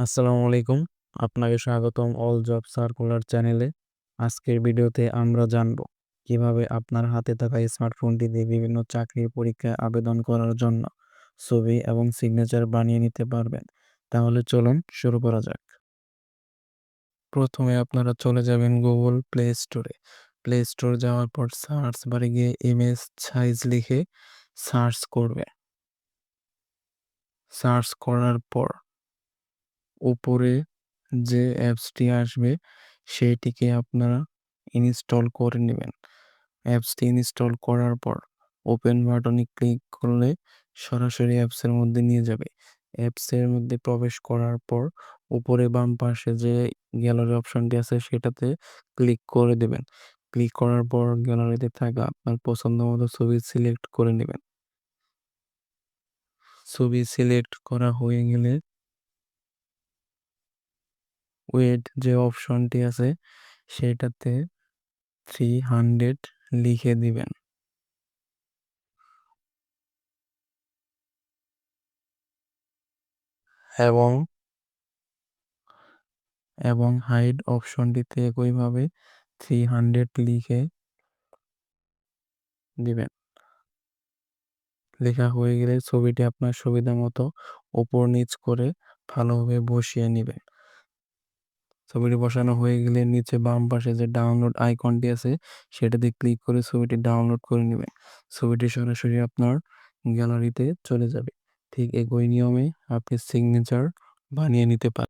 আসসালামু আলাইকুম। আপনাকে স্বাগতম অল জব সার্কুলার চ্যানেলে। আজকের ভিডিওতে আমরা জানব কীভাবে আপনার হাতে থাকা স্মার্টফোনটি দিয়ে বিভিন্ন চাকরির পরীক্ষায় আবেদন করার জন্য ছবি এবং সিগনেচার বানিয়ে নিতে পারবেন। তাহলে চলুন শুরু করা যাক। প্রথমে আপনারা চলে যাবেন গুগল প্লে স্টোরে প্লে স্টোর যাওয়ার পর সার্চ বারে গিয়ে ইমেজ সাইজ লিখে সার্চ করবে সার্চ করার পর উপরে যে অ্যাপসটি আসবে, সেইটিকে আপনারা ইনস্টল করে নেবেন। অ্যাপসটি ইনস্টল করার পর ওপেন বাটনে ক্লিক করলে সরাসরি অ্যাপসের মধ্যে নিয়ে যাবে। অ্যাপসের মধ্যে প্রবেশ করার পর উপরে বাম পাশে যে গ্যালারি অপশনটি আছে, সেটাতে ক্লিক করে দেবেন। ক্লিক করার পর গ্যালারিতে থাকা আপনার পছন্দ মতো ছবি সিলেক্ট করে নেবেন। ছবি সিলেক্ট করা হয়ে গেলে ওয়েট যে অপশনটি আছে, সেটাতে থ্রি হান্ড্রেড লিখে দিবেন। এবং এবং হাইড অপশনটিতে একইভাবে থ্রি হান্ড্রেড লিখে দিবেন। লেখা হয়ে গেলে ছবিটি আপনার সুবিধা মতো ওপর নিচ করে ভালোভাবে বসিয়ে নেবেন। ছবিটি বসানো হয়ে গেলে নিচে বাম পাশে যে ডাউনলোড আইকনটি আছে, সেটাতে ক্লিক করে ছবিটি ডাউনলোড করে নেবে। ছবিটি সরাসরি আপনার গ্যালারিতে চলে যাবে। ঠিক একই নিয়মে আপনি সিগনেচার বানিয়ে নিতে পারেন